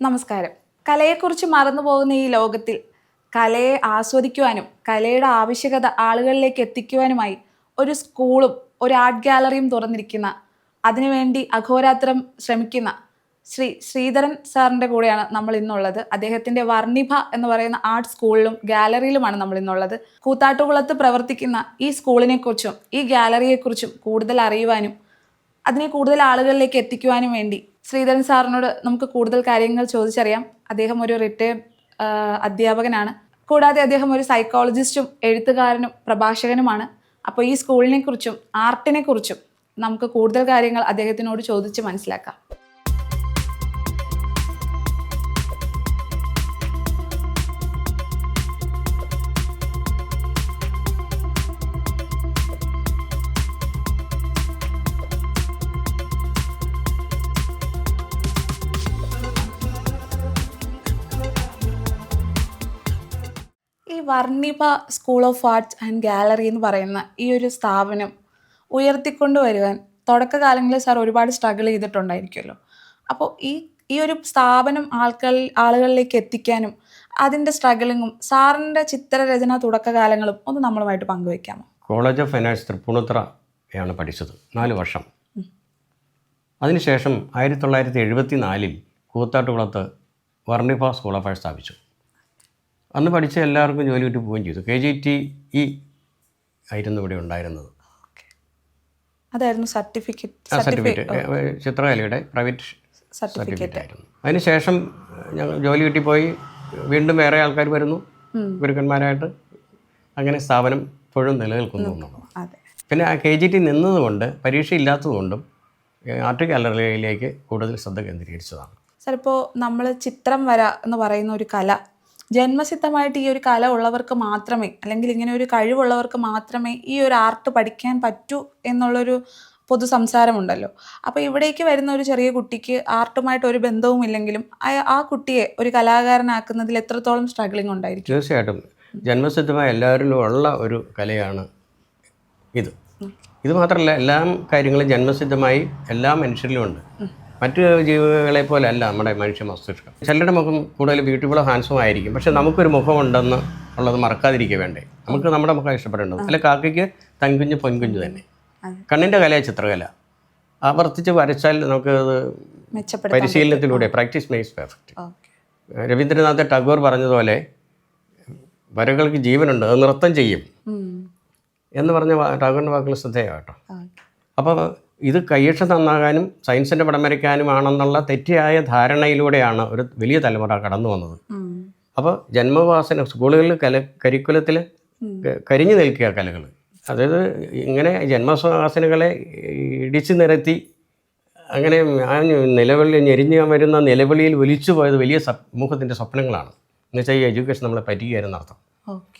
നമസ്കാരം. കലയെക്കുറിച്ച് മറന്നു പോകുന്ന ഈ ലോകത്തിൽ കലയെ ആസ്വദിക്കുവാനും കലയുടെ ആവശ്യകത ആളുകളിലേക്ക് എത്തിക്കുവാനുമായി ഒരു സ്കൂളും ഒരു ആർട്ട് ഗാലറിയും തുറന്നിരിക്കുന്ന അതിനുവേണ്ടി അഘോരാത്രം ശ്രമിക്കുന്ന ശ്രീ ശ്രീധരൻ സാറിന്റെ കൂടെയാണ് നമ്മൾ ഇന്നുള്ളത്. അദ്ദേഹത്തിന്റെ വർണിഭ എന്ന് പറയുന്ന ആർട്ട് സ്കൂളിലും ഗാലറിയിലുമാണ് നമ്മൾ ഇന്നുള്ളത്. കൂത്താട്ടുകുളത്ത് പ്രവർത്തിക്കുന്ന ഈ സ്കൂളിനെക്കുറിച്ചും ഈ ഗാലറിയെക്കുറിച്ചും കൂടുതൽ അറിയുവാനും അതിനെ കൂടുതൽ ആളുകളിലേക്ക് എത്തിക്കുവാനും വേണ്ടി ശ്രീധരൻ സാറിനോട് നമുക്ക് കൂടുതൽ കാര്യങ്ങൾ ചോദിച്ചറിയാം. അദ്ദേഹം ഒരു റിട്ടയർഡ് അധ്യാപകനാണ്. കൂടാതെ അദ്ദേഹം ഒരു സൈക്കോളജിസ്റ്റും എഴുത്തുകാരനും പ്രഭാഷകനുമാണ്. അപ്പോൾ ഈ സ്കൂളിനെ കുറിച്ചും ആർട്ടിനെ കുറിച്ചും നമുക്ക് കൂടുതൽ കാര്യങ്ങൾ അദ്ദേഹത്തിനോട് ചോദിച്ച് മനസ്സിലാക്കാം. Varnibha school of arts and gallery എന്ന് പറയുന്ന ഈ ഒരു സ്ഥാപനം ഉയർത്തിക്കൊണ്ടുവരുവാൻ തുടക്കകാലങ്ങളിൽ സാർ ഒരുപാട് സ്ട്രഗിൾ ചെയ്തിട്ടുണ്ടായിരിക്കുമല്ലോ. അപ്പോൾ ഈ ഈ ഒരു സ്ഥാപനം ആൾക്കൾ ആളുകളിലേക്ക് എത്തിക്കാനും അതിന്റെ സ്ട്രഗിളിങ്ങും സാറിന്റെ ചിത്രരചന തുടക്കകാലങ്ങളും ഒന്ന് നമ്മളുമായിട്ട് പങ്കുവയ്ക്കാമോ? കോളേജ് ഓഫ് ആർട്സ് തൃപ്പൂണിത്തുറയാണ് പഠിച്ചത്. നാല് വർഷം. അതിനുശേഷം ആയിരത്തി തൊള്ളായിരത്തി എഴുപത്തി നാലിൽ കൂത്താട്ടുകുളത്ത് വർണിഫ സ്കൂൾ ഓഫ് ആർട്സ് സ്ഥാപിച്ചു. അന്ന് പഠിച്ച എല്ലാവർക്കും ജോലി കിട്ടി പോവുകയും ചെയ്തു. കെ ജി ടി ഇ ആയിരുന്നു ഇവിടെ ഉണ്ടായിരുന്നത്. അതായിരുന്നു സർട്ടിഫിക്കറ്റ് സർട്ടിഫിക്കറ്റ്. ചിത്രകലയുടെ പ്രൈവറ്റ് സർട്ടിഫിക്കറ്റ്. ആയിരുന്നു അതിനുശേഷം ഞങ്ങൾ ജോലി കിട്ടിപ്പോയി വീണ്ടും വേറെ ആൾക്കാർ വരുന്നു. ഗുരുക്കന്മാരായിട്ട് അങ്ങനെ സ്ഥാപനം ഇപ്പോഴും നിലനിൽക്കുന്നു എന്നുള്ളതാണ് പിന്നെ ആ കെ ജി ടി നിന്നതുകൊണ്ട് പരീക്ഷ ഇല്ലാത്തതുകൊണ്ടും ആർട്ട് ഗാലറിയിലേക്ക് കൂടുതൽ ശ്രദ്ധ കേന്ദ്രീകരിച്ചതാണ്. സാർ ഇപ്പോൾ നമ്മൾ ചിത്രം വര എന്ന് പറയുന്ന ഒരു കല ജന്മസിദ്ധമായിട്ട് ഈ ഒരു കല ഉള്ളവർക്ക് മാത്രമേ അല്ലെങ്കിൽ ഇങ്ങനെ ഒരു കഴിവുള്ളവർക്ക് മാത്രമേ ഈ ഒരു ആർട്ട് പഠിക്കാൻ പറ്റൂ എന്നുള്ളൊരു പൊതു സംസാരമുണ്ടല്ലോ അപ്പോൾ ഇവിടേക്ക് വരുന്ന ഒരു ചെറിയ കുട്ടിക്ക് ആർട്ടുമായിട്ട് ഒരു ബന്ധവും ഇല്ലെങ്കിലും ആ- കുട്ടിയെ ഒരു കലാകാരനാക്കുന്നതിൽ എത്രത്തോളം സ്ട്രഗ്ലിംഗ് ഉണ്ടായിരിക്കും? തീർച്ചയായിട്ടും. ജന്മസിദ്ധമായ എല്ലാവരിലും ഉള്ള ഒരു കലയാണ് ഇത്. ഇത് മാത്രമല്ല എല്ലാ കാര്യങ്ങളും ജന്മസിദ്ധമായി എല്ലാ മനുഷ്യരിലും ഉണ്ട്. മറ്റു ജീവികളെ പോലെ അല്ല നമ്മുടെ മനുഷ്യ മസ്തിഷ്കം. ചിലരുടെ മുഖം കൂടുതൽ ബ്യൂട്ടിഫുൾ ഹാൻസം ആയിരിക്കും. പക്ഷെ നമുക്കൊരു മുഖമുണ്ടെന്ന് ഉള്ളത് മറക്കാതിരിക്കുക വേണ്ടേ? നമുക്ക് നമ്മുടെ മുഖം ഇഷ്ടപ്പെടേണ്ടത്. അല്ല കാക്കയ്ക്ക് തൻകുഞ്ഞ് പൊൻകുഞ്ഞ് തന്നെ. കണ്ണിന്റെ കലയാണ് ചിത്രകല. ആവർത്തിച്ച് വരച്ചാൽ നമുക്ക് പരിശീലനത്തിലൂടെ practice makes perfect Rabindranath Tagore പറഞ്ഞതുപോലെ വരകൾക്ക് ജീവനുണ്ട് അത് നൃത്തം ചെയ്യും. എന്ന് പറഞ്ഞ ടാഗോറിന്റെ വാക്കുകൾ ശ്രദ്ധേയ കേട്ടോ അപ്പോൾ ഇത് കയ്യക്ഷ നന്നാകാനും സയൻസിന്റെ പടം വരയ്ക്കാനുമാണെന്നുള്ള തെറ്റിയായ ധാരണയിലൂടെയാണ് ഒരു വലിയ തലമുറ കടന്നു വന്നത്. അപ്പോൾ ജന്മവാസന സ്കൂളുകളിൽ കല കരിക്കുലത്തിൽ കരിഞ്ഞു നിൽക്കുക കലകൾ. അതായത് ഇങ്ങനെ ജന്മവാസനകളെ ഇടിച്ചു നിരത്തി അങ്ങനെ ആ നിലവിളി ഞെരിഞ്ഞ് വരുന്ന നിലവിളിയിൽ ഒലിച്ചു പോയത് വലിയ സമൂഹത്തിന്റെ സ്വപ്നങ്ങളാണ്. എന്നുവെച്ചാൽ ഈ എഡ്യൂക്കേഷൻ നമ്മളെ പറ്റുകയായിരുന്നു അർത്ഥം.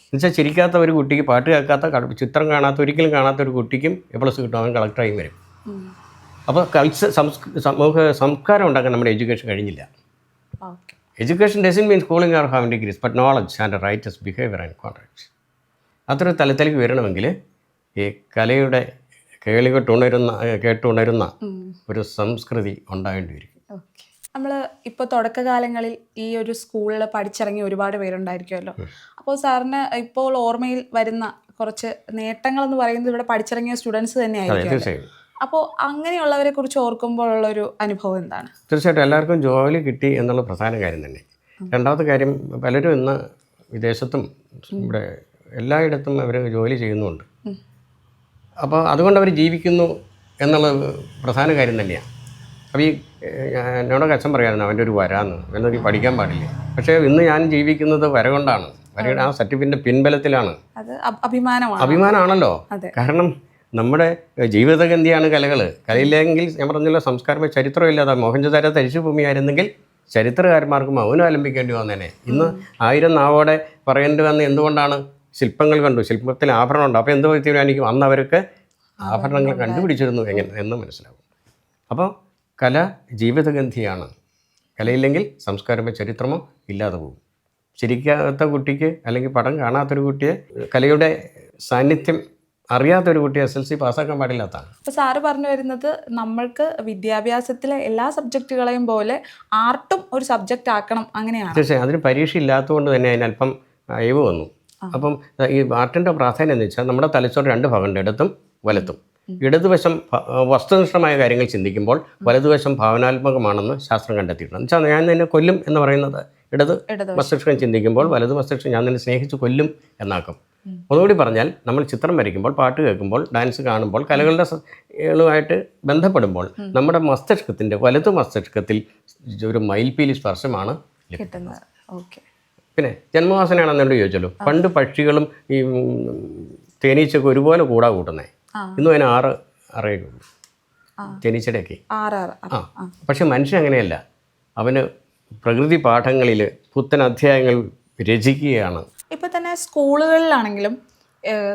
എന്നുവെച്ചാൽ ചിരിക്കാത്ത ഒരു കുട്ടിക്ക് പാട്ട് കേൾക്കാത്ത ചിത്രം കാണാത്ത ഒരിക്കലും കാണാത്ത ഒരു കുട്ടിക്കും എ പ്ലസ് കിട്ടും അവൻ കളക്ടറായും വരും. അപ്പോൾ കൾച്ചർ സമൂഹ സംസ്കാരം ഉണ്ടാക്കാൻ നമ്മുടെ എഡ്യൂക്കേഷൻ കഴിഞ്ഞില്ല. Education doesn't means schooling are have degrees but knowledge and rights behaviour and contracts അത്ര തലത്തിലേക്ക് വരണമെങ്കിൽ ഈ കലയുടെ കേളികൊട്ടുണരുന്ന കേട്ടുണരുന്ന ഒരു സംസ്കൃതി ഉണ്ടാകേണ്ടി വരും. നമ്മൾ ഇപ്പോൾ തുടക്കകാലങ്ങളിൽ ഈ ഒരു സ്കൂളിൽ പഠിച്ചിറങ്ങി ഒരുപാട് പേരുണ്ടായിരിക്കുമല്ലോ. അപ്പോൾ സാറിന് ഇപ്പോൾ ഓർമ്മയിൽ വരുന്ന കുറച്ച് നേട്ടങ്ങൾ എന്ന് പറയുന്നത് ഇവിടെ പഠിച്ചിറങ്ങിയ സ്റ്റുഡൻസ് തന്നെയായിരിക്കും അപ്പോൾ അങ്ങനെയുള്ളവരെ കുറിച്ച് ഓർക്കുമ്പോഴുള്ള ഒരു അനുഭവം എന്താണ്? തീർച്ചയായിട്ടും എല്ലാവർക്കും ജോലി കിട്ടി എന്നുള്ള പ്രധാന കാര്യം തന്നെ. രണ്ടാമത്തെ കാര്യം പലരും ഇന്ന് വിദേശത്തും ഇവിടെ എല്ലായിടത്തും അവർ ജോലി ചെയ്യുന്നുണ്ട്. അപ്പോൾ അതുകൊണ്ട് അവർ ജീവിക്കുന്നു എന്നുള്ള പ്രധാന കാര്യം തന്നെയാണ് അപ്പോൾ ഈ എന്നോട് എന്നോടൊക്കെ അച്ഛൻ പറയായിരുന്നു അവന്റെ ഒരു വരാന്ന്. എന്നൊരു പഠിക്കാൻ പാടില്ല? പക്ഷേ ഇന്ന് ഞാൻ ജീവിക്കുന്നത് വര കൊണ്ടാണ്. വരയുടെ ആ സർട്ടിഫിക്കറ്റിന്റെ പിൻബലത്തിലാണ്. അഭിമാനമാണ്. അഭിമാനമാണല്ലോ. കാരണം നമ്മുടെ ജീവിതഗന്ധിയാണ് കലകൾ കലയില്ലെങ്കിൽ ഞാൻ പറഞ്ഞല്ലോ സംസ്കാരമേ ചരിത്രമില്ലാതെ. മോഹൻജദാര തരിശു ഭൂമിയായിരുന്നെങ്കിൽ ചരിത്രകാരന്മാർക്ക് മൗനം ആലംബിക്കേണ്ടി വന്നേനെ. ഇന്ന് ആയിരം നാവോടെ പറയേണ്ടി വന്ന എന്തുകൊണ്ടാണ്? ശില്പങ്ങൾ കണ്ടു. ശില്പത്തിൽ ആഭരണമുണ്ട്. അപ്പോൾ എന്ത് തീരുമാനിക്കും അന്ന് അവർക്ക് ആഭരണങ്ങൾ കണ്ടുപിടിച്ചിരുന്നു എങ്ങനെ? എന്ന് മനസ്സിലാവും. അപ്പോൾ കല ജീവിതഗന്ധിയാണ്. കലയില്ലെങ്കിൽ സംസ്കാരമോ ചരിത്രമോ ഇല്ലാതെ പോകും. ചിരിക്കാത്ത കുട്ടിക്ക് അല്ലെങ്കിൽ പടം കാണാത്തൊരു കുട്ടിയെ കലയുടെ സാന്നിധ്യം അറിയാത്തൊരു കുട്ടി എസ് എൽ സി പാസ്സാക്കാൻ പാടില്ലാത്തതാണ് അപ്പോൾ സാറ് പറഞ്ഞു വരുന്നത് നമ്മൾക്ക് വിദ്യാഭ്യാസത്തിലെ എല്ലാ സബ്ജക്റ്റുകളെയും പോലെ ആർട്ടും ഒരു സബ്ജക്റ്റ് ആക്കണം അങ്ങനെയാണ്. തീർച്ചയായും. അതിന് പരീക്ഷ ഇല്ലാത്തതുകൊണ്ട് തന്നെ അതിനല്പം അയവ് വന്നു. അപ്പം ഈ ആർട്ടിന്റെ പ്രാധാന്യം എന്ന് വെച്ചാൽ നമ്മുടെ തലച്ചോറ് രണ്ട് ഭാഗമുണ്ട് ഇടത്തും വലത്തും. ഇടതുവശം വസ്തുനിഷ്ഠമായ കാര്യങ്ങൾ ചിന്തിക്കുമ്പോൾ വലതുവശം ഭാവനാത്മകമാണെന്ന് ശാസ്ത്രം കണ്ടെത്തിയിട്ടുണ്ട്. എന്ന് വെച്ചാൽ ഞാൻ നിന്നെ കൊല്ലും എന്ന് പറയുന്നത് ഇടത് മസ്തിഷ്കം ചിന്തിക്കുമ്പോൾ വലത് മസ്തിഷ്കം ഞാൻ നിന്നെ സ്നേഹിച്ച് കൊല്ലും എന്നാക്കും. ഒന്നുകൂടി പറഞ്ഞാൽ നമ്മൾ ചിത്രം വരയ്ക്കുമ്പോൾ പാട്ട് കേൾക്കുമ്പോൾ ഡാൻസ് കാണുമ്പോൾ കലകളുടെ സ- ബന്ധപ്പെടുമ്പോൾ നമ്മുടെ മസ്തിഷ്കത്തിന്റെ വലത് മസ്തിഷ്കത്തിൽ ഒരു മയിൽപീലി സ്പർശമാണ് ലഭിക്കുന്നത്. കിട്ടുന്നത്. ഓക്കെ. പിന്നെ ജന്മവാസനയാണെന്നുണ്ട് ചോദിച്ചല്ലോ. പണ്ട് പക്ഷികളും ഈ തേനീച്ചയൊക്കെ ഒരുപോലെ കൂടാ കൂട്ടുന്നേ. ഇന്നും അതിന് ആറ് അറയൊക്കെ ഉള്ളൂ തേനീച്ചയുടെയൊക്കെ. ആ. പക്ഷെ മനുഷ്യൻ അങ്ങനെയല്ല. അവന് പ്രകൃതി പാഠങ്ങളിൽ പുത്തൻ അധ്യായങ്ങൾ രചിക്കുകയാണ്. ഇപ്പൊ തന്നെ സ്കൂളുകളിലാണെങ്കിലും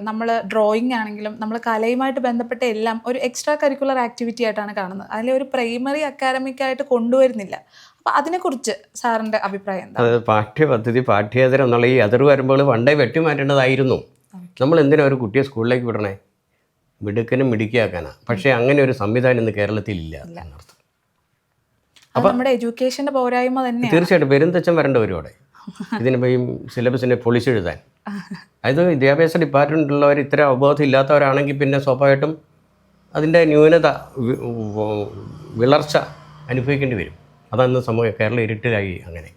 നമ്മൾ ഡ്രോയിങ് ആണെങ്കിലും നമ്മൾ കലയുമായിട്ട് ബന്ധപ്പെട്ട എല്ലാം ഒരു എക്സ്ട്രാ കരിക്കുലർ ആക്ടിവിറ്റി ആയിട്ടാണ് കാണുന്നത്. അതിലെ ഒരു പ്രൈമറി അക്കാഡമിക് ആയിട്ട് കൊണ്ടുവരുന്നില്ല. അപ്പൊ അതിനെക്കുറിച്ച് സാറിന്റെ അഭിപ്രായം എന്താ? അത് പാഠ്യപദ്ധതി പാഠ്യേതരം എന്നുള്ള ഈ അതിർ വരുമ്പോൾ പണ്ടേ വെട്ടിമാറ്റേണ്ടതായിരുന്നു. നമ്മൾ എന്തിനാ ഒരു കുട്ടിയെ സ്കൂളിലേക്ക് വിടണേ? മിടുക്കനും മിടുക്കിയാക്കാനാണ് പക്ഷേ അങ്ങനെ ഒരു സംവിധാനം ഇന്ന് കേരളത്തിൽ ഇല്ല. എന്നർത്ഥം. അത് നമ്മുടെ എഡ്യൂക്കേഷന്റെ പോരായ്മ തന്നെയാണ്. തീർച്ചയായിട്ടും പെരുന്തച്ചൻ വരേണ്ട വരും അവിടെ ഇതിനിപ്പോൾ ഈ സിലബസിനെ പൊളിച്ചെഴുതാൻ അതായത് വിദ്യാഭ്യാസ ഡിപ്പാർട്ട്മെന്റിലുള്ളവർ ഇത്ര അവബോധം ഇല്ലാത്തവരാണെങ്കിൽ പിന്നെ സ്വാഭാവികമായിട്ടും അതിന്റെ ന്യൂനത വിളർച്ച അനുഭവിക്കേണ്ടി വരും. അതാണ് സമൂഹ കേരള ഇരുട്ടിലായി അങ്ങനെ.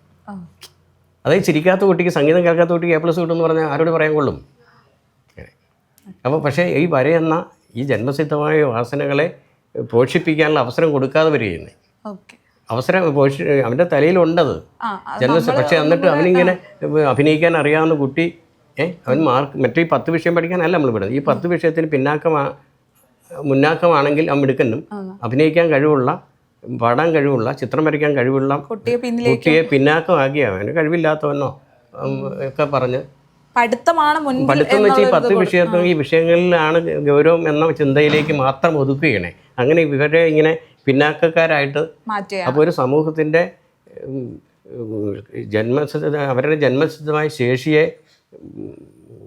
അതായത് ചിരിക്കാത്ത കുട്ടിക്ക് സംഗീതം കേൾക്കാത്ത കുട്ടിക്ക് എ പ്ലസ് കിട്ടുമെന്ന് പറഞ്ഞാൽ ആരോട് പറയാൻ കൊള്ളും. അപ്പോൾ പക്ഷേ ഈ വരയെന്ന ഈ ജന്മസിദ്ധമായ വാസനകളെ പോഷിപ്പിക്കാനുള്ള അവസരം കൊടുക്കാതെ വരികയെന്ന് ഓക്കെ. അവസരം അവന്റെ തലയിലുണ്ടത്. ജനറൽ പക്ഷെ എന്നിട്ട് അവനിങ്ങനെ അഭിനയിക്കാൻ അറിയാവുന്ന കുട്ടി ഏ അവൻ മാർക്ക് മറ്റേ ഈ പത്ത് വിഷയം പഠിക്കാനല്ല നമ്മൾ വിടുന്നത്. ഈ പത്ത് വിഷയത്തിന് പിന്നാക്കമാ മുന്നാക്കമാണെങ്കിൽ അവൻ മിടുക്കനും. അഭിനയിക്കാൻ കഴിവുള്ള പാടാൻ കഴിവുള്ള ചിത്രം വരയ്ക്കാൻ കഴിവുള്ള കുട്ടിയെ പിന്നാക്കമാക്കിയ അവന് കഴിവില്ലാത്തവനോ ഒക്കെ പറഞ്ഞ് പഠിത്തമാണ് മുൻപ് പഠിത്തം വെച്ച് ഈ പത്ത് വിഷയത്തിൽ ഈ വിഷയങ്ങളിലാണ് ഗൗരവം എന്ന ചിന്തയിലേക്ക് മാത്രം ഒതുക്കുകയാണ്. അങ്ങനെ ഇവരെ ഇങ്ങനെ പിന്നാക്കക്കാരായിട്ട് അപ്പോൾ ഒരു സമൂഹത്തിന്റെ ജന്മസിദ്ധ അവരുടെ ജന്മസിദ്ധമായ ശേഷിയെ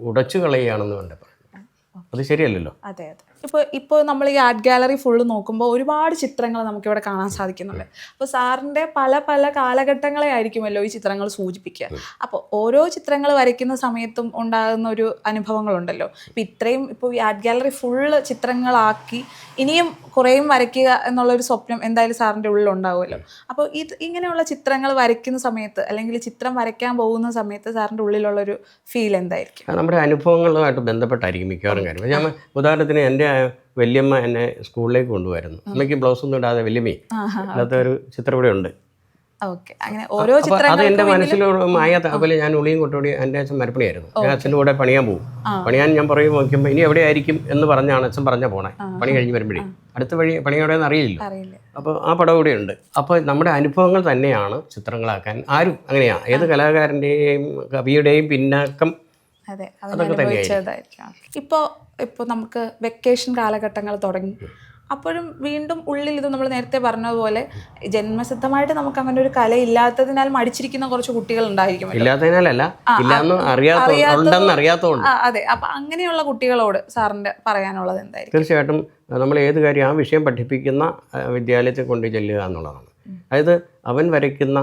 ഉടച്ചു കളയുകയാണെന്ന് വേണ്ട അത് ശരിയല്ലല്ലോ? അതെ അതെ. ഇപ്പോൾ ഇപ്പോൾ നമ്മൾ ഈ ആർട്ട് ഗാലറി ഫുള്ള് നോക്കുമ്പോൾ ഒരുപാട് ചിത്രങ്ങൾ നമുക്കിവിടെ കാണാൻ സാധിക്കുന്നുണ്ട്. അപ്പോൾ സാറിന്റെ പല പല കാലഘട്ടങ്ങളെ ആയിരിക്കുമല്ലോ ഈ ചിത്രങ്ങൾ സൂചിപ്പിക്കുക. അപ്പോൾ ഓരോ ചിത്രങ്ങൾ വരയ്ക്കുന്ന സമയത്തും ഉണ്ടാകുന്ന ഒരു അനുഭവങ്ങളുണ്ടല്ലോ. ഇപ്പോൾ ഇത്രയും ഇപ്പോൾ ഈ ആർട്ട് ഗാലറി ഫുള്ള് ചിത്രങ്ങളാക്കി ഇനിയും കുറേയും വരയ്ക്കുക എന്നുള്ളൊരു സ്വപ്നം എന്തായാലും സാറിന്റെ ഉള്ളിൽ ഉണ്ടാവുമല്ലോ അപ്പോൾ ഇത് ഇങ്ങനെയുള്ള ചിത്രങ്ങൾ വരയ്ക്കുന്ന സമയത്ത് അല്ലെങ്കിൽ ചിത്രം വരയ്ക്കാൻ പോകുന്ന സമയത്ത് സാറിന്റെ ഉള്ളിലുള്ളൊരു ഫീൽ എന്തായിരിക്കും? നമ്മുടെ അനുഭവങ്ങളുമായിട്ട് ബന്ധപ്പെട്ടായിരിക്കും മിക്കവാറും കാര്യം ഞാൻ ഉദാഹരണത്തിന് എന്റെ വല്യമ്മ എന്നെ സ്കൂളിലേക്ക് കൊണ്ടുപോയിരുന്നു അമ്മയ്ക്ക് ബ്ലൗസ് ഒന്നും ഇടാതെ വല്യമ്മേ അല്ലാത്ത ഒരു ചിത്രം ഇവിടെ ഉണ്ട് അത് എന്റെ ചിത്രങ്ങൾ മനസ്സിൽ മായ അതുപോലെ ഞാൻ ഉളിയും കൊട്ടോടി എന്റെ അച്ഛൻ മരപ്പണിയായിരുന്നു. ഞാൻ അച്ഛന്റെ കൂടെ പണിയാൻ പോകും. പണിയാൻ ഞാൻ പറയും നോക്കുമ്പോൾ ഇനി എവിടെയായിരിക്കും എന്ന് പറഞ്ഞാണ് അച്ഛൻ പറഞ്ഞ പോണേ. പണി കഴിഞ്ഞ് വരുമ്പോഴേ. അടുത്ത വഴി പണി എവിടെയെന്ന് അറിയില്ല അറിയില്ല. അപ്പോൾ ആ പടം കൂടെ ഉണ്ട്. അപ്പോൾ നമ്മുടെ അനുഭവങ്ങൾ തന്നെയാണ് ചിത്രങ്ങളാക്കാൻ ആരും അങ്ങനെയാ. ഏത് കലാകാരന്റെയും കവിയുടെയും പിന്നാക്കം അതെ അതിനനുഭവിച്ചതായിരിക്കാം ഇപ്പോൾ ഇപ്പോൾ നമുക്ക് വെക്കേഷൻ കാലഘട്ടങ്ങൾ തുടങ്ങി. അപ്പോഴും വീണ്ടും ഉള്ളിൽ ഇത് നമ്മൾ നേരത്തെ പറഞ്ഞതുപോലെ ജന്മസിദ്ധമായിട്ട് നമുക്ക് അങ്ങനെ ഒരു കല ഇല്ലാത്തതിനാൽ മടിച്ചിരിക്കുന്ന കുറച്ച് കുട്ടികൾ ഉണ്ടായിരിക്കും. ഇല്ലാത്തതിനാലല്ല അതെ അപ്പൊ അങ്ങനെയുള്ള കുട്ടികളോട് സാറിന്റെ പറയാനുള്ളത് എന്തായിരിക്കും? തീർച്ചയായിട്ടും നമ്മൾ ഏത് കാര്യം ആ വിഷയം പഠിപ്പിക്കുന്ന വിദ്യാലയത്തിൽ കൊണ്ട് ചെല്ലുക എന്നുള്ളതാണ്. അതായത് അവൻ വരയ്ക്കുന്ന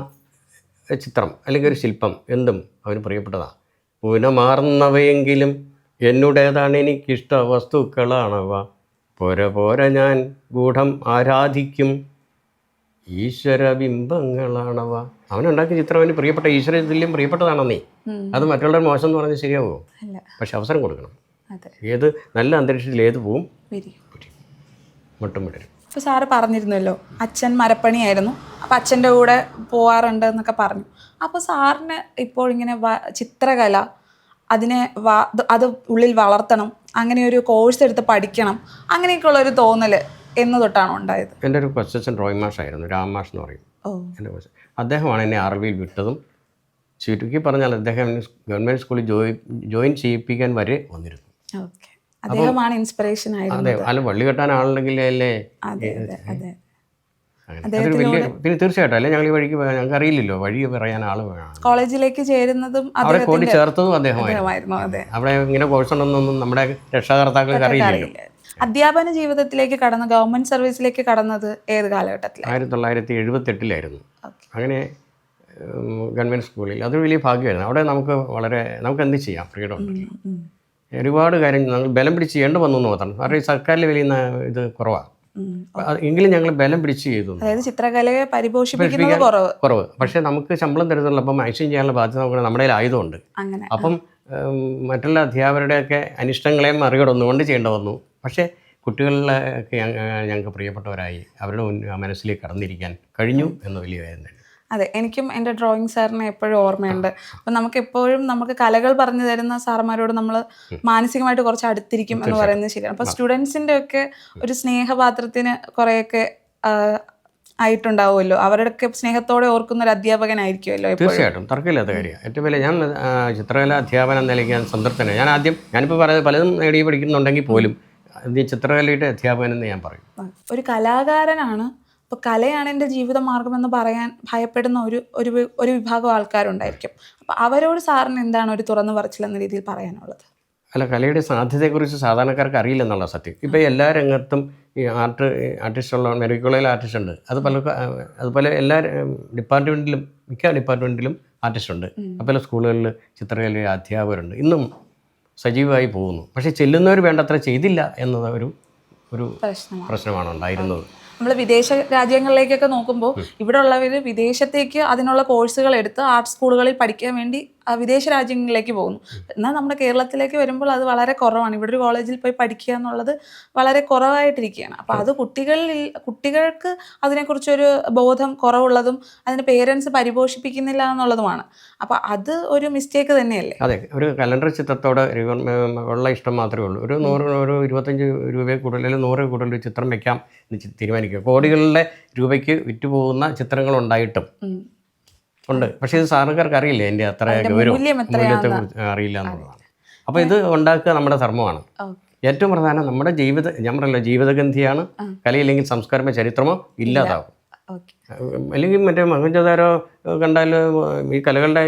ചിത്രം അല്ലെങ്കിൽ ഒരു ശില്പം എന്തും അവന് പ്രിയപ്പെട്ടതാണ്. പുനമാർന്നവയെങ്കിലും എന്നുടേതാണ് എനിക്കിഷ്ട വസ്തുക്കളാണവ. പോര പോര ഞാൻ ഗൂഢം ആരാധിക്കും. ഈശ്വര ബിംബങ്ങളാണവ അവനുണ്ടാക്കിയ ചിത്രം അവന് പ്രിയപ്പെട്ട ഈശ്വര തുല്യം പ്രിയപ്പെട്ടതാണോ നീ? അത് മറ്റുള്ളവർ മോശം എന്ന് പറഞ്ഞാൽ ശരിയാവുമോ പക്ഷെ അവസരം കൊടുക്കണം. ഏത് നല്ല അന്തരീക്ഷത്തിൽ ഏത് പോവും മുട്ടും വിടരും. ഇപ്പോൾ സാറ് പറഞ്ഞിരുന്നല്ലോ അച്ഛൻ മരപ്പണിയായിരുന്നു അപ്പം അച്ഛന്റെ കൂടെ പോവാറുണ്ട് എന്നൊക്കെ പറഞ്ഞു. അപ്പോൾ സാറിന് ഇപ്പോൾ ഇങ്ങനെ ചിത്രകല അതിനെ അത് ഉള്ളിൽ വളർത്തണം അങ്ങനെ ഒരു കോഴ്സ് എടുത്ത് പഠിക്കണം അങ്ങനെയൊക്കെയുള്ള ഒരു തോന്നൽ എന്ന് തൊട്ടാണ് ഉണ്ടായത്. എന്റെ ഒരു കൊച്ചച്ഛൻ ഡ്രോയിങ് മാഷായിരുന്നു രാം മാഷ് എന്ന് പറയും. എന്റെ കൊച്ചൻ അദ്ദേഹമാണ് എന്നെ അറിവിൽ വിട്ടതും ചുരുക്കി പറഞ്ഞാൽ അദ്ദേഹം ഗവൺമെന്റ് സ്കൂളിൽ ജോയിൻ ജോയിൻ ചെയ്യിപ്പിക്കാൻ വരെ വന്നിരുന്നു. ഓക്കെ. അദ്ദേഹമാണ് ഇൻസ്പിറേഷൻ അതെ അല്ല വള്ളി കെട്ടാൻ ആളുണ്ടെങ്കിൽ അല്ലേ? പിന്നെ തീർച്ചയായിട്ടും അല്ലെ? ഞങ്ങൾ ഈ വഴിക്ക് ഞങ്ങൾക്ക് അറിയില്ലല്ലോ വഴി പറയാൻ ആൾ വേണം കോളേജിലേക്ക് ചേരുന്നതും കൊണ്ട് അദ്ദേഹത്തിന്റെ ചേർത്തതും അദ്ദേഹമായിരുന്നു. അവിടെ ഇങ്ങനെ കോഴ്സ് ഉണ്ടെന്നൊന്നും നമ്മുടെ രക്ഷാകർത്താക്കൾക്ക് അറിയില്ലല്ലോ. അറിയില്ല. അധ്യാപന ജീവിതത്തിലേക്ക് കടന്ന് ഗവൺമെന്റ് സർവീസിലേക്ക് കടന്നത് ഏത് കാലഘട്ടത്തിൽ ആയിരത്തി തൊള്ളായിരത്തി എഴുപത്തെട്ടിലായിരുന്നു എട്ടിലായിരുന്നു അങ്ങനെ ഗവൺമെന്റ് സ്കൂളിൽ അതൊരു വലിയ ഭാഗ്യമായിരുന്നു. അവിടെ നമുക്ക് വളരെ നമുക്ക് എന്ത് ചെയ്യാം? ഫ്രീഡം ഉണ്ട് ഒരുപാട് കാര്യങ്ങൾ ഞങ്ങൾ ബലം പിടിച്ച് ചെയ്യേണ്ടി വന്നു എന്ന് മാത്രം. കാരണം ഈ സർക്കാരിൽ വലിയ ഇത് കുറവാണ് എങ്കിലും ഞങ്ങൾ ബലം പിടിച്ച് ചെയ്തു. അതായത് ചിത്രകലയെ പരിപോഷിപ്പിക്കുന്നത് കുറവ്. കുറവ്. പക്ഷേ നമുക്ക് ശമ്പളം തരുന്നുള്ള അപ്പം ആക്ഷൻ ചെയ്യാനുള്ള ബാധ്യത നമുക്ക് നമ്മുടെ ആയതുകൊണ്ട് അപ്പം മറ്റുള്ള അധ്യാപകരുടെയൊക്കെ അനിഷ്ടങ്ങളെയും മറികടന്നുകൊണ്ട് ചെയ്യേണ്ടി വന്നു. പക്ഷേ കുട്ടികളിലൊക്കെ ഞങ്ങൾക്ക് പ്രിയപ്പെട്ടവരായി. അവരുടെ മനസ്സിലേക്ക് കടന്നിരിക്കാൻ കഴിഞ്ഞു എന്ന് വലിയ വേദന അതെ എനിക്കും എന്റെ ഡ്രോയിങ് സാറിനെ എപ്പോഴും ഓർമ്മയുണ്ട്. അപ്പം നമുക്ക് എപ്പോഴും നമുക്ക് കലകൾ പറഞ്ഞു തരുന്ന സാറന്മാരോട് നമ്മൾ മാനസികമായിട്ട് കുറച്ച് അടുത്തിരിക്കും എന്ന് പറയുന്നത് ശരിയാണ്. അപ്പോൾ സ്റ്റുഡൻസിന്റെ ഒക്കെ ഒരു സ്നേഹപാത്രത്തിന് കുറേയൊക്കെ ആയിട്ടുണ്ടാവുമല്ലോ. അവരുടെയൊക്കെ സ്നേഹത്തോടെ ഓർക്കുന്ന ഒരു അധ്യാപകനായിരിക്കുമല്ലോ തീർച്ചയായിട്ടും. തർക്കമില്ലാത്ത കാര്യമാണ്. ഏറ്റവും വലിയ ഞാൻ ചിത്രകല അധ്യാപനം നിലയ്ക്ക് ഞാൻ സംതൃപ്തനാണ്. ഞാൻ ആദ്യം ഞാനിപ്പോൾ പറയുന്നത് പലതും നേടി പഠിക്കുന്നുണ്ടെങ്കിൽ പോലും ചിത്രകലയുടെ അധ്യാപകൻ എന്ന് ഞാൻ പറയും. ഒരു കലാകാരനാണ് അപ്പോൾ കലയാണ് എന്റെ ജീവിത മാർഗമെന്ന് പറയാൻ ഭയപ്പെടുന്ന ഒരു ഒരു ഒരു വിഭാഗം ആൾക്കാരുണ്ടായിരിക്കും. അപ്പോൾ അവരോട് സാറിന് എന്താണ് ഒരു തുറന്നു പറച്ചിൽ എന്ന രീതിയിൽ പറയാനുള്ളത്? അല്ല കലയുടെ സാധ്യതയെക്കുറിച്ച് സാധാരണക്കാർക്ക് അറിയില്ല അറിയില്ലെന്നുള്ള സത്യം. ഇപ്പോൾ എല്ലാ രംഗത്തും ഈ ആർട്ട് ആർട്ടിസ്റ്റുള്ള മെഡിക്കൽ കോളേജിൽ ആർട്ടിസ്റ്റ് ഉണ്ട്. അത് പല അതുപോലെ എല്ലാ ഡിപ്പാർട്ട്മെന്റിലും മിക്ക ഡിപ്പാർട്ട്മെന്റിലും ആർട്ടിസ്റ്റ് ഉണ്ട്. അതുപോലെ സ്കൂളുകളിൽ ചിത്രകല അധ്യാപകരുണ്ട്. ഇന്നും സജീവമായി പോകുന്നു. പക്ഷേ ചെല്ലുന്നവർ വേണ്ടത്ര ചെയ്തില്ല എന്നത് ഒരു ഒരു പ്രശ്നമാണ് ഉണ്ടായിരുന്നത്. നമ്മൾ വിദേശ രാജ്യങ്ങളിലേക്കൊക്കെ നോക്കുമ്പോൾ ഇവിടെ ഉള്ളവർ വിദേശത്തേക്ക് അതിനുള്ള കോഴ്സുകൾ എടുത്ത് ആർട്ട് സ്കൂളുകളിൽ പഠിക്കാൻ വേണ്ടി വിദേശ രാജ്യങ്ങളിലേക്ക് പോകുന്നു. എന്നാൽ നമ്മുടെ കേരളത്തിലേക്ക് വരുമ്പോൾ അത് വളരെ കുറവാണ്. ഇവിടെ ഒരു കോളേജിൽ പോയി പഠിക്കുക എന്നുള്ളത് വളരെ കുറവായിട്ടിരിക്കുകയാണ്. അപ്പോൾ അത് കുട്ടികളിൽ കുട്ടികൾക്ക് അതിനെക്കുറിച്ചൊരു ബോധം കുറവുള്ളതും അതിന് പേരൻസ് പരിപോഷിപ്പിക്കുന്നില്ല എന്നുള്ളതുമാണ്. അപ്പോൾ അത് ഒരു മിസ്റ്റേക്ക് തന്നെയല്ലേ? അതെ. ഒരു കലണ്ടർ ചിത്രത്തോട് ഉള്ള ഇഷ്ടം മാത്രമേ ഉള്ളൂ. ഒരു നൂറ് ഒരു ഇരുപത്തഞ്ച് രൂപയിൽ കൂടുതൽ അല്ലെങ്കിൽ നൂറ് കൂടുതൽ ഒരു ചിത്രം വെക്കാം എന്ന് തീരുമാനിക്കുക. കോടികളുടെ രൂപയ്ക്ക് വിറ്റുപോകുന്ന ചിത്രങ്ങൾ ഉണ്ടായിട്ടും ഉം. ഉണ്ട്. പക്ഷേ ഇത് സാറുകാർക്ക് അറിയില്ല? എന്റെ അത്ര ഗൗരവം മൂല്യത്തെ കുറിച്ച് അറിയില്ല എന്നുള്ളതാണ്. അപ്പോൾ ഇത് ഉണ്ടാക്കുക നമ്മുടെ ധർമ്മമാണ്. ഏറ്റവും പ്രധാനം നമ്മുടെ ജീവിത ഞാൻ പറയല്ലോ ജീവിതഗന്ധിയാണ്. കലയില്ലെങ്കിൽ സംസ്കാരമോ ചരിത്രമോ ഇല്ലാതാവും. അല്ലെങ്കിൽ മറ്റേ മഹഞ്ചതാരോ കണ്ടാൽ ഈ കലകളുടെ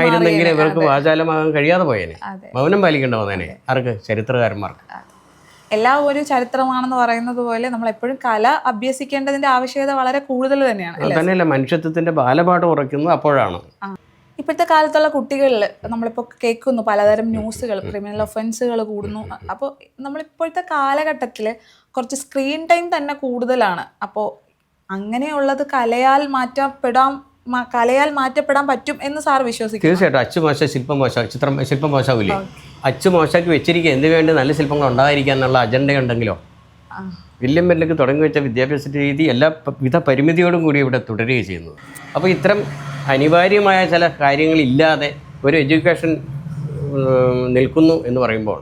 ആയിരുന്നെങ്കിൽ ഇവർക്ക് വാചാലമാകാൻ കഴിയാതെ പോയേനെ. മൗനം പാലിക്കേണ്ട വന്നേനെ. ആർക്ക്? ചരിത്രകാരന്മാർക്ക്. എല്ലാം ഒരു ചരിത്രമാണെന്ന് പറയുന്നത് പോലെ നമ്മൾ എപ്പോഴും കല അഭ്യസിക്കേണ്ടതിന്റെ ആവശ്യകത വളരെ കൂടുതൽ തന്നെയാണ് തന്നെയല്ല മനുഷ്യത്വത്തിന്റെ ബാലപാഠം ഉറയ്ക്കുന്നത് അപ്പോഴാണ്. ഇപ്പോഴത്തെ കാലത്തുള്ള കുട്ടികളിൽ നമ്മളിപ്പോൾ കേൾക്കുന്നു പലതരം ന്യൂസുകൾ ക്രിമിനൽ ഒഫൻസുകൾ കൂടുന്നു. അപ്പോൾ നമ്മളിപ്പോഴത്തെ കാലഘട്ടത്തിൽ കുറച്ച് സ്ക്രീൻ ടൈം തന്നെ കൂടുതലാണ്. അപ്പോൾ അങ്ങനെയുള്ളത് കലയാൽ മാറ്റപ്പെടാം കലയാൽ മാറ്റപ്പെടാൻ പറ്റും എന്ന് സാർ വിശ്വസിക്കും തീർച്ചയായിട്ടും. അച്ചു മോശ ശില്പം മോശ ചിത്രം ശില്പം മോശമാവില്ലേ അച്ചു മോശമാക്കി വെച്ചിരിക്കുക. എന്ത് വേണ്ടി? നല്ല ശില്പങ്ങൾ ഉണ്ടായിരിക്കുക എന്നുള്ള അജണ്ട ഉണ്ടെങ്കിലോ? വില്യം ബെല്ലക്ക് തുടങ്ങി വെച്ച വിദ്യാഭ്യാസ രീതി എല്ലാ വിധ പരിമിതിയോടും കൂടി ഇവിടെ തുടരുകയും ചെയ്യുന്നത് അപ്പോൾ ഇത്തരം അനിവാര്യമായ ചില കാര്യങ്ങളില്ലാതെ ഒരു എഡ്യൂക്കേഷൻ നിൽക്കുന്നു എന്ന് പറയുമ്പോൾ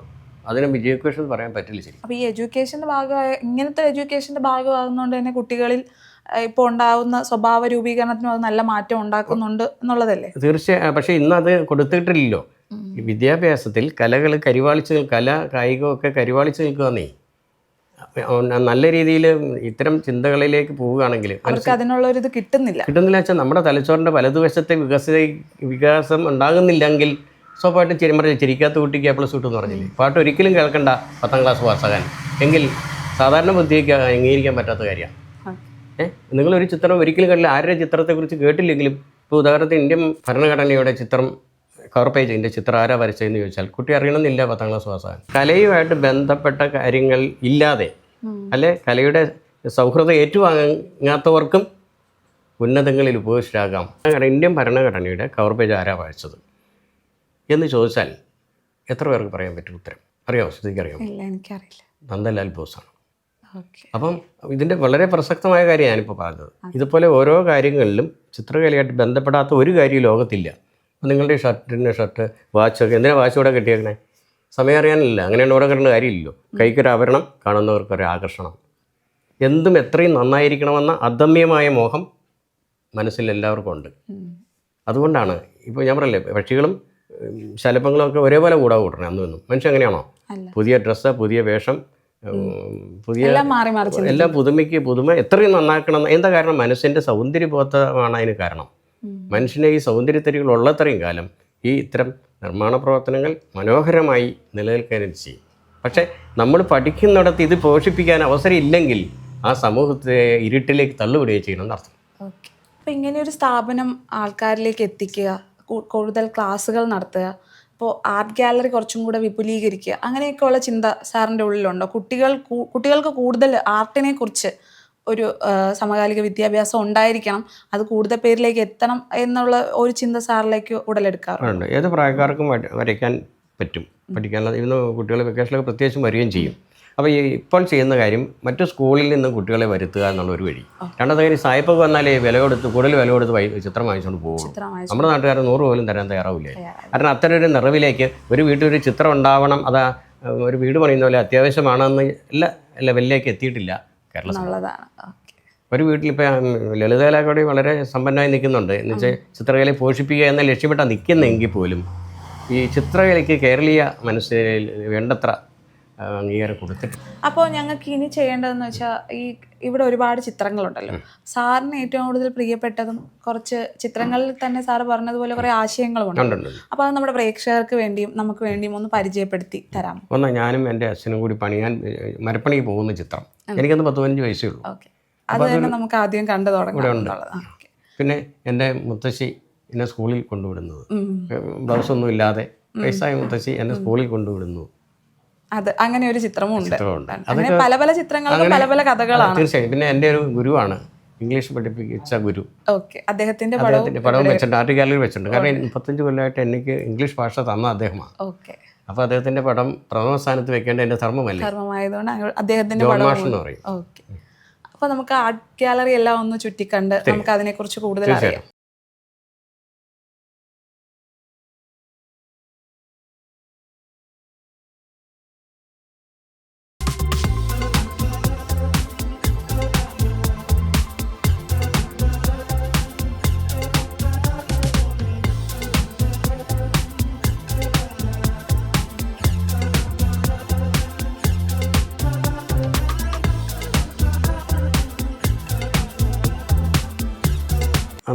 അതിന് എഡ്യൂക്കേഷൻ പറയാൻ പറ്റില്ല ശരി അപ്പോൾ ഈ എഡ്യൂക്കേഷന്റെ ഭാഗമായ ഇങ്ങനത്തെ എഡ്യൂക്കേഷന്റെ ഭാഗമാകുന്നതുകൊണ്ട് തന്നെ കുട്ടികളിൽ ഇപ്പോൾ ഉണ്ടാകുന്ന സ്വഭാവ രൂപീകരണത്തിനും അത് നല്ല മാറ്റം ഉണ്ടാക്കുന്നുണ്ട് എന്നുള്ളതല്ലേ? തീർച്ചയായും പക്ഷേ ഇന്ന് അത് കൊടുത്തിട്ടില്ലല്ലോ. ഈ വിദ്യാഭ്യാസത്തിൽ കലകൾ കരിവാളിച്ച് കല കായികമൊക്കെ കരിവാളിച്ച് നിൽക്കുകയെന്നേ നല്ല രീതിയിൽ ഇത്തരം ചിന്തകളിലേക്ക് പോവുകയാണെങ്കിൽ അവർക്ക് അതിനുള്ള ഒരു ഇത് കിട്ടുന്നില്ല. കിട്ടുന്നില്ല വെച്ചാൽ നമ്മുടെ തലച്ചോറിന്റെ വലതുവശത്തെ വികസിത വികാസം ഉണ്ടാകുന്നില്ലെങ്കിൽ സ്വാഭാവികമായിട്ടും ചിരിമറി ചിരിക്കാത്ത കുട്ടിക്ക് എ പ്ലസ് കിട്ടുമെന്ന് പറഞ്ഞില്ലേ? പാട്ട് ഒരിക്കലും കേൾക്കണ്ട പത്താം ക്ലാസ് പാസ്സാകാൻ. എങ്കിൽ സാധാരണ ബുദ്ധിക്ക് അംഗീകരിക്കാൻ പറ്റാത്ത കാര്യമാണ് ഏഹ് നിങ്ങളൊരു ചിത്രം ഒരിക്കലും കണ്ടില്ല. ആരുടെ ചിത്രത്തെക്കുറിച്ച് കേട്ടില്ലെങ്കിലും ഇപ്പോൾ ഉദാഹരണത്തിന് ഇന്ത്യൻ ഭരണഘടനയുടെ ചിത്രം കവർ പേജ് എന്റെ ചിത്രം ആരാ വരച്ചതെന്ന് ചോദിച്ചാൽ കുട്ടി അറിയണമെന്നില്ല പത്താം ക്ലാസ് പാസ്സാകാൻ. കലയുമായിട്ട് ബന്ധപ്പെട്ട കാര്യങ്ങൾ ഇല്ലാതെ അല്ലെ? കലയുടെ സൗഹൃദം ഏറ്റുവാങ്ങാത്തവർക്കും ഉന്നതങ്ങളിൽ കാരണം ഇന്ത്യൻ ഭരണഘടനയുടെ കവർ പേജ് ആരാ വായിച്ചത് എന്ന് ചോദിച്ചാൽ എത്ര പേർക്ക് പറയാൻ പറ്റും ഉത്തരം? അറിയാമോ ശ്രുതിക്ക് അറിയാമോ എനിക്കറിയില്ല. നന്ദലാൽ ബോസാണ്. അപ്പം ഇതിന്റെ വളരെ പ്രസക്തമായ കാര്യം ഞാനിപ്പോൾ പറഞ്ഞത്. ഇതുപോലെ ഓരോ കാര്യങ്ങളിലും ചിത്രകലയായിട്ട് ബന്ധപ്പെടാത്ത ഒരു കാര്യം ലോകത്തില്ല. അപ്പം നിങ്ങളുടെ ഷർട്ടിന്റെ ഷർട്ട് വാച്ചൊക്കെ എന്തിനാ വാച്ച് ഇവിടെ കെട്ടിയേക്കണേ? സമയം അറിയാനില്ല. അങ്ങനെയാണ് ഇവിടെ കിട്ടുന്ന കാര്യമില്ലല്ലോ. കൈക്കൊരു ആവരണം കാണുന്നവർക്കൊരു ആകർഷണം. എന്തും എത്രയും നന്നായിരിക്കണമെന്ന അദമ്യമായ മോഹം മനസ്സിൽ എല്ലാവർക്കും ഉണ്ട്. അതുകൊണ്ടാണ് ഇപ്പോൾ ഞാൻ പറയല്ലേ പക്ഷികളും ശലഭങ്ങളും ഒക്കെ ഒരേപോലെ കൂടാ കൂട്ടണേ അന്നും ഇന്നും. മനുഷ്യൻ എങ്ങനെയാണോ പുതിയ ഡ്രസ്സ് പുതിയ വേഷം പുതിയ എല്ലാം പുതുമയ്ക്ക് പുതുമ എത്രയും നന്നാക്കണം. എന്താ കാരണം? മനസ്സിന്റെ സൗന്ദര്യബോധമാണ് അതിന് കാരണം. മനുഷ്യനെ ഈ സൗന്ദര്യത്തരികൾ ഉള്ളത്രയും കാലം ഈ ഇത്തരം നിർമ്മാണ പ്രവർത്തനങ്ങൾ മനോഹരമായി നിലനിൽക്കാനും ചെയ്യും. പക്ഷേ നമ്മൾ പഠിക്കുന്നിടത്ത് ഇത് പോഷിപ്പിക്കാൻ അവസരം ഇല്ലെങ്കിൽ ആ സമൂഹത്തെ ഇരുട്ടിലേക്ക് തള്ളുവിടുകയും ചെയ്യണമെന്ന് അർത്ഥം. ഓക്കെ. അപ്പോൾ ഇങ്ങനെ ഒരു സ്ഥാപനം ആൾക്കാരിലേക്ക് എത്തിക്കുക കൂടുതൽ ക്ലാസ്സുകൾ നടത്തുക ഇപ്പോൾ ആർട്ട് ഗാലറി കുറച്ചും കൂടെ വിപുലീകരിക്കുക അങ്ങനെയൊക്കെയുള്ള ചിന്ത സാറിന്റെ ഉള്ളിലുണ്ടോ? കുട്ടികൾ കുട്ടികൾക്ക് കൂടുതൽ ആർട്ടിനെ കുറിച്ച് ഒരു സമകാലിക വിദ്യാഭ്യാസം ഉണ്ടായിരിക്കണം. അത് കൂടുതൽ പേരിലേക്ക് എത്തണം എന്നുള്ള ഒരു ചിന്ത സാറിലേക്ക് ഉടലെടുക്കാറുണ്ട്. ഏത് പ്രായക്കാർക്കും വര- വരയ്ക്കാൻ പറ്റും. പഠിക്കാനുള്ള ഇന്ന് കുട്ടികൾ വെക്കേഷനിലൊക്കെ പ്രത്യേകിച്ചും വരികയും ചെയ്യും. അപ്പോൾ ഈ ഇപ്പോൾ ചെയ്യുന്ന കാര്യം മറ്റു സ്കൂളിൽ നിന്ന് കുട്ടികളെ വരുത്തുക എന്നുള്ള ഒരു വഴി. രണ്ടാമത്തെ കാര്യം സായിപ്പൊക്കെ വന്നാലേ വില കൊടുത്ത് കൂടുതൽ വില കൊടുത്ത് വൈ- ചിത്രം വാങ്ങിച്ചുകൊണ്ട് പോകും നമ്മുടെ നാട്ടുകാർ നൂറ് പോലും തരാൻ തയ്യാറാവില്ലേ? കാരണം അത്തരം ഒരു നിറവിലേക്ക് ഒരു വീട്ടിൽ ഒരു ചിത്രം ഉണ്ടാവണം അതാ ഒരു വീട് പണിയുന്ന പോലെ അത്യാവശ്യമാണെന്ന് എല്ലാ ലെവലിലേക്ക് എത്തിയിട്ടില്ല. കേരള. എന്നുള്ളതാണ് ഒരു വീട്ടിൽ വീട്ടിലിപ്പോൾ ലളിതകലാകൂടി വളരെ സമ്പന്നമായി നിൽക്കുന്നുണ്ട്. എന്ന് വെച്ചാൽ ചിത്രകലയെ പോഷിപ്പിക്കുക എന്ന ലക്ഷ്യമിട്ടാണ് നിൽക്കുന്നെങ്കിൽ പോലും ഈ ചിത്രകലയ്ക്ക് കേരളീയ മനസ്സിൽ വേണ്ടത്ര അംഗീകാരം കൊടുത്തിട്ട് അപ്പോൾ ഞങ്ങൾക്ക് ഇനി ചെയ്യേണ്ടതെന്ന് വെച്ചാൽ ഈ ഇവിടെ ഒരുപാട് ചിത്രങ്ങളുണ്ടല്ലോ. സാറിന് ഏറ്റവും കൂടുതൽ പ്രിയപ്പെട്ടതും കുറച്ച് ചിത്രങ്ങളിൽ തന്നെ സാറ് പറഞ്ഞതുപോലെ കുറേ ആശയങ്ങളുമുണ്ട്. അപ്പോൾ അത് നമ്മുടെ പ്രേക്ഷകർക്ക് വേണ്ടിയും നമുക്ക് വേണ്ടിയും ഒന്ന് പരിചയപ്പെടുത്തി തരാം. ഒന്ന് ഞാനും എന്റെ അച്ഛനും കൂടി പണിയാൻ മരപ്പണിക്ക് പോകുന്ന ചിത്രം. എനിക്കന്ന് പത്ത് പതിനഞ്ച് വയസ്സേ ഉള്ളൂ. അത് തന്നെ നമുക്ക് ആദ്യം കണ്ടു തുടങ്ങാം. പിന്നെ എന്റെ മുത്തശ്ശി എന്നെ സ്കൂളിൽ കൊണ്ടുവിടുന്നത്. ബ്ലൗസ് ഒന്നും ഇല്ലാതെ വയസ്സായ മുത്തശ്ശി എന്നെ സ്കൂളിൽ കൊണ്ടുവിടുന്നു. അത് അങ്ങനെ ഒരു ചിത്രമുണ്ട് അങ്ങനെ പല പല ചിത്രങ്ങളും പല പല കഥകളാണ്. തീർച്ചയായും. പിന്നെ എന്റെ ഒരു ഗുരുവാണ്. ഇംഗ്ലീഷ് പഠിപ്പിച്ച ഗുരു. ഓക്കെ. അദ്ദേഹത്തിന്റെ പടവും പടവും വെച്ചിട്ടുണ്ട്. ആർട്ട് ഗാലറി വെച്ചിട്ടുണ്ട്. കാരണം മുപ്പത്തഞ്ച് കൊല്ലമായിട്ട് എനിക്ക് ഇംഗ്ലീഷ് ഭാഷ തന്ന അദ്ദേഹമാണ്. ഓക്കെ. അപ്പോൾ അദ്ദേഹത്തിന്റെ പടം പ്രഥമ സ്ഥാനത്ത് വെക്കേണ്ട എന്റെ ധർമ്മമല്ലേ? ധർമ്മമായതുകൊണ്ട് അദ്ദേഹത്തിന്റെ പടം എന്ന് പറയും. ഓക്കെ. അപ്പൊ നമുക്ക് ആർട്ട് ഗാലറി എല്ലാം ഒന്ന് ചുറ്റിക്കണ്ട് നമുക്ക് അതിനെക്കുറിച്ച് കൂടുതൽ അറിയാം.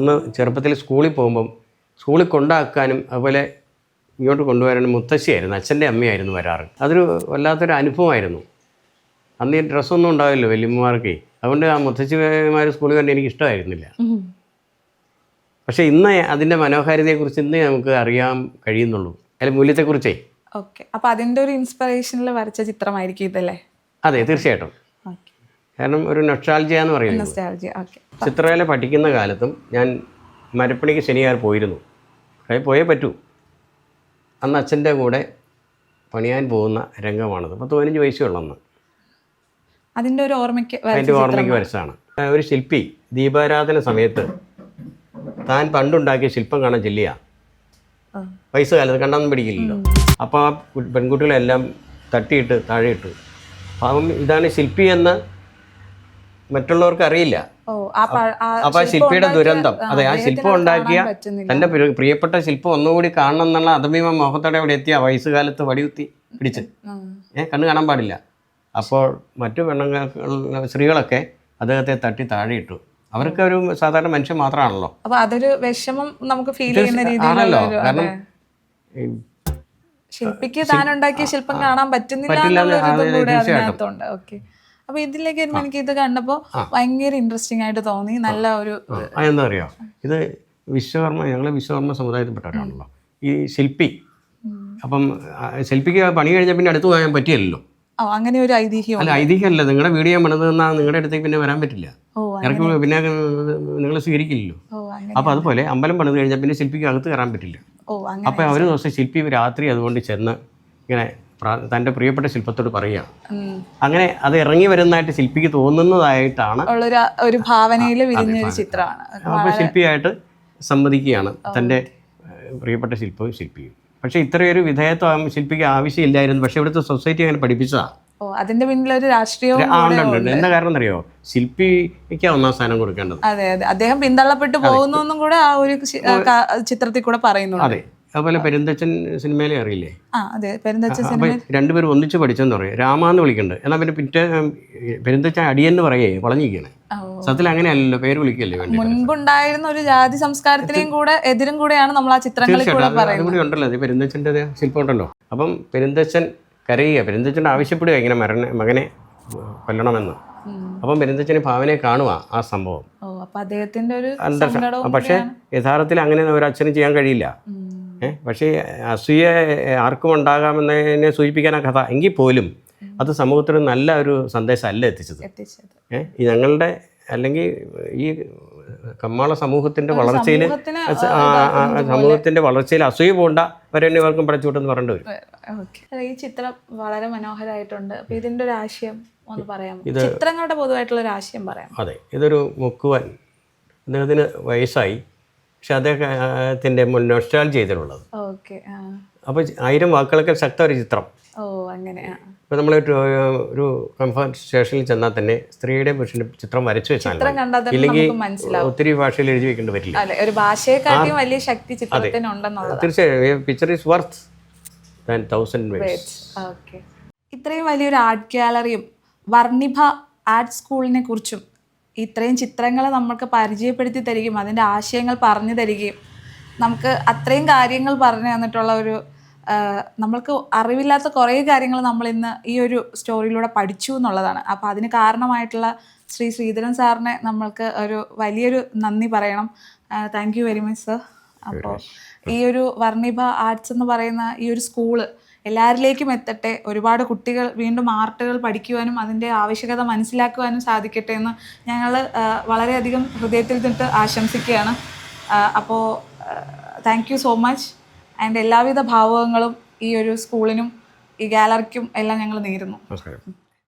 അന്ന് ചെറുപ്പത്തിൽ സ്കൂളിൽ പോകുമ്പം സ്കൂളിൽ കൊണ്ടാക്കാനും അതുപോലെ ഇങ്ങോട്ട് കൊണ്ടുവരാനും മുത്തശ്ശിയായിരുന്നു അച്ഛന്റെ അമ്മയായിരുന്നു വരാറ്. അതൊരു വല്ലാത്തൊരു അനുഭവമായിരുന്നു. അന്ന് ഈ ഡ്രസ്സൊന്നും ഉണ്ടാവില്ല വല്യമ്മമാർക്ക്. അതുകൊണ്ട് ആ മുത്തശ്ശിമാർ സ്കൂളിൽ തന്നെ എനിക്ക് ഇഷ്ടമായിരുന്നില്ല. പക്ഷെ ഇന്ന് അതിന്റെ മനോഹാരിതയെക്കുറിച്ച് ഇന്ന് നമുക്ക് അറിയാൻ കഴിയുന്നുള്ളൂ. അതിൽ മൂല്യത്തെക്കുറിച്ചേ? ഓക്കെ. അപ്പോൾ അതിന്റെ ഒരു ഇൻസ്പിറേഷനിൽ വരച്ച ചിത്രമായിരിക്കും ഇതല്ലേ? അതെ തീർച്ചയായിട്ടും. ഓക്കെ. കാരണം ഒരു നൊഷ്ടാൾജിയ എന്ന് പറയുന്നത്. ചിത്രകല പഠിക്കുന്ന കാലത്തും ഞാൻ മരപ്പണിക്ക് ശനിയാർ പോയിരുന്നു. പോയേ പറ്റൂ. അന്ന് അച്ഛന്റെ കൂടെ പണിയാൻ പോകുന്ന രംഗമാണത്. പത്ത് പതിനഞ്ച് വയസ്സേ ഉള്ളന്ന് അതിന്റെ ഒരു ഓർമ്മയ്ക്ക് അതിന്റെ ഓർമ്മയ്ക്ക് വരച്ചാണ് ഒരു ശില്പി ദീപാരാധന സമയത്ത് താൻ പണ്ടുണ്ടാക്കിയ ശില്പം കാണാൻ ചെല്ലിയ. പൈസ കാലത്ത് കണ്ടൊന്നും പിടിക്കില്ലല്ലോ. അപ്പോൾ ആ പെൺകുട്ടികളെല്ലാം തട്ടിയിട്ട് താഴെയിട്ടു. അപ്പം ഇതാണ് ശില്പി എന്ന് മറ്റുള്ളവർക്ക് അറിയില്ല. അപ്പൊ ആ ശില്പം ശില്പിയുടെ ദുരന്തം. അതെ ആ ശില്പം ഉണ്ടാക്കിയ തന്റെ പ്രിയപ്പെട്ട ശില്പം ഒന്നുകൂടി കാണണം എന്നുള്ള അതമീമ മോഹത്തോടെ അവിടെ എത്തിയ വയസ്സുകാലത്ത് വടികുത്തി പിടിച്ച്. ഏഹ് കണ്ണു കാണാൻ പാടില്ല. അപ്പോൾ മറ്റു പെണ്ണുങ്ങൾ സ്ത്രീകളൊക്കെ അദ്ദേഹത്തെ തട്ടി താഴെയിട്ടു. അവർക്ക് ഒരു സാധാരണ മനുഷ്യൻ മാത്രമാണല്ലോ. അപ്പൊ അതൊരു വിഷമം നമുക്ക് ഫീൽ ചെയ്യുന്ന കാരണം ശില്പിക്ക് താൻ ഉണ്ടാക്കിയ ശില്പം കാണാൻ പറ്റുന്നില്ല അപ്പൊ ഇതിലേക്ക് വരുമ്പോ എനിക്ക് ഇത് കണ്ടപ്പോ ഭയങ്കര ഇൻട്രസ്റ്റിംഗ് ആയിട്ട് തോന്നി. നല്ല ഒരു എന്താ അറിയോ ഇത് വിശ്വകർമ്മ ഞങ്ങൾ വിശ്വകർമ്മ സമുദായത്തിൽപ്പെട്ടവരാണല്ലോ. ഈ ശില്പി. അപ്പം ശില്പിക്ക് പണി കഴിഞ്ഞാൽ പിന്നെ അടുത്ത് പോകാൻ പറ്റിയല്ലോ അങ്ങനെ ഒരു ഐതിഹ്യം അല്ല ഐതിഹ്യമല്ല. നിങ്ങളുടെ വീഡിയോ പണിത് തന്നാൽ നിങ്ങളുടെ അടുത്തേക്ക് പിന്നെ വരാൻ പറ്റില്ല. ഇറക്കി പിന്നെ നിങ്ങൾ സ്വീകരിക്കില്ലല്ലോ. ഓ അപ്പോൾ അതുപോലെ അമ്പലം പണിത് കഴിഞ്ഞാൽ പിന്നെ ശില്പിക്ക് അകത്ത് കയറാൻ പറ്റില്ല. അപ്പോൾ ഒരു ദിവസം ശില്പി രാത്രി അതുകൊണ്ട് ചെന്ന് ഇങ്ങനെ തന്റെ പ്രിയപ്പെട്ട ശില്പത്തോട് പറയുക. അങ്ങനെ അത് ഇറങ്ങി വരുന്നതായിട്ട് ശില്പിക്ക് തോന്നുന്നതായിട്ടാണ് ഒരു ഭാവനയിൽ ചിത്രമാണ്. അപ്പോൾ ശില്പിയായിട്ട് സമ്മതിക്കുകയാണ്. തന്റെ പ്രിയപ്പെട്ട ശില്പവും ശില്പിയും. പക്ഷേ ഇത്രയൊരു വിധേയത്വം ശില്പിക്ക് ആവശ്യമില്ലായിരുന്നു. പക്ഷേ ഇവിടുത്തെ സൊസൈറ്റി അങ്ങനെ പഠിപ്പിച്ചതാണ് ഓ അതിന്റെ പിന്നിലൊരു രാഷ്ട്രീയവും എന്താ കാരണം അറിയോ? ശില്പിക്ക് ഒന്നാം സ്ഥാനം കൊടുക്കേണ്ടത്. അതെ അതെ. അദ്ദേഹം പിന്തള്ളപ്പെട്ടു പോകുന്നു കൂടെ ആ ഒരു ചിത്രത്തിൽ കൂടെ പറയുന്നു അതെ. അതുപോലെ പെരുന്തച്ചൻ സിനിമയിലെ അറിയില്ലേ? ആ അതെ. രണ്ടുപേരും ഒന്നിച്ച് പഠിച്ചെന്ന് പറയും. രാമാന്ന് വിളിക്കുന്നുണ്ട് എന്നാ പിന്നെ പിറ്റേ പെരുന്തച്ചൻ അടിയെന്ന് പറയേ വളഞ്ഞിരിക്കണേ സത്യത്തിൽ അങ്ങനെയല്ലല്ലോ പേര് വിളിക്കല്ലേ മുൻപുണ്ടായിരുന്ന ഒരു ജാതി സംസ്കാരത്തിനെയും കൂടെ എതിരും കൂടെയാണ് നമ്മൾ ആ ചിത്രങ്ങളിൽ കൂടെ പറയുന്നത്. ഉണ്ടല്ലോ. അത് പെരുന്തച്ചന്റെ ശില്പം ഉണ്ടല്ലോ. അപ്പം പെരുന്തച്ചൻ കരയുക. പെരുന്തച്ചൻ ആവശ്യപ്പെടുക ഇങ്ങനെ മരണ മകനെ കൊല്ലണമെന്ന്. അപ്പം പെരുന്തച്ചനെ ഭാവനയെ കാണുക ആ സംഭവം. പക്ഷേ യഥാർത്ഥത്തിൽ അങ്ങനെ ഒരു അച്ഛനും ചെയ്യാൻ കഴിയില്ല. പക്ഷേ അസൂയ ആർക്കും ഉണ്ടാകാമെന്നതിനെ സൂചിപ്പിക്കാൻ ആ കഥ. എങ്കിൽ പോലും അത് സമൂഹത്തിന് നല്ല ഒരു സന്ദേശം അല്ല എത്തിച്ചത്. ഏഹ് ഞങ്ങളുടെ അല്ലെങ്കിൽ ഈ കമ്മാള സമൂഹത്തിന്റെ വളർച്ചയിൽ സമൂഹത്തിന് സമൂഹത്തിന്റെ വളർച്ചയിൽ അസൂയ പോണ്ട. വരേണ്ടി ഇവർക്കും പഠിച്ചുവിട്ടെന്ന് പറയേണ്ടി വരും. ഈ ചിത്രം വളരെ മനോഹരമായിട്ടുണ്ട് ഇതിന്റെ ഒരു ആശയം ഒന്ന് പറയാം ചിത്രങ്ങളുടെ പൊതുവായിട്ടുള്ള ഒരു ആശയം പറയാം അതെ. ഇതൊരു മുക്കുവൻ അദ്ദേഹത്തിന് വയസ്സായി. പക്ഷെ അദ്ദേഹത്തിന്റെ നൊസ്റ്റാൾ ചെയ്തിട്ടുള്ളത്. അപ്പൊ അപ്പോൾ ആയിരം വാക്കുകളൊക്കെ ശക്ത ഒരു ചിത്രം ഇപ്പോൾ നമ്മൾ ഒരു കംഫർട്ട് സ്റ്റേഷനിൽ ചെന്നാൽ തന്നെ സ്ത്രീയുടെ പുരുഷന്റെ ചിത്രം വരച്ചു വെച്ചാൽ ഇല്ലെങ്കിൽ ഒത്തിരി ഭാഷയിൽ എഴുതി വെക്കേണ്ടി വരില്ല. ഒരു ഭാഷയെക്കാട്ടിയും വലിയ ശക്തി ചിത്രത്തിനുണ്ടെന്നുള്ളത് തീർച്ചയായും picture is worth than thousand words ഇത്രയും വലിയൊരു ആർട്ട് ഗാലറിയും വർണിഭ ആർട്ട് സ്കൂളിനെ കുറിച്ചും ഇത്രയും ചിത്രങ്ങൾ നമ്മൾക്ക് പരിചയപ്പെടുത്തി തരികയും അതിന്റെ ആശയങ്ങൾ പറഞ്ഞു തരികയും നമുക്ക് അത്രയും കാര്യങ്ങൾ പറഞ്ഞു തന്നിട്ടുള്ള ഒരു നമ്മൾക്ക് അറിവില്ലാത്ത കുറേ കാര്യങ്ങൾ നമ്മൾ ഇന്ന് ഈ ഒരു സ്റ്റോറിയിലൂടെ പഠിച്ചു എന്നുള്ളതാണ്. അപ്പോൾ അതിന് കാരണമായിട്ടുള്ള ശ്രീ ശ്രീധരൻ സാറിനെ നമ്മൾക്ക് ഒരു വലിയൊരു നന്ദി പറയണം. Thank you very much sir അപ്പോൾ ഈ ഒരു വർണിഭ ആർട്സ് എന്ന് പറയുന്ന ഈ ഒരു സ്കൂൾ എല്ലാവരിലേക്കും എത്തട്ടെ. ഒരുപാട് കുട്ടികൾ വീണ്ടും ആർട്ടുകൾ പഠിക്കുവാനും അതിന്റെ ആവശ്യകത മനസ്സിലാക്കുവാനും സാധിക്കട്ടെ എന്ന് ഞങ്ങൾ വളരെയധികം ഹൃദയത്തിൽ നിന്നിട്ട് ആശംസിക്കുകയാണ്. അപ്പോൾ thank you so much and എല്ലാവിധ ഭാവങ്ങളും ഈ ഒരു സ്കൂളിനും ഈ ഗാലറിക്കും എല്ലാം ഞങ്ങൾ നേരുന്നു.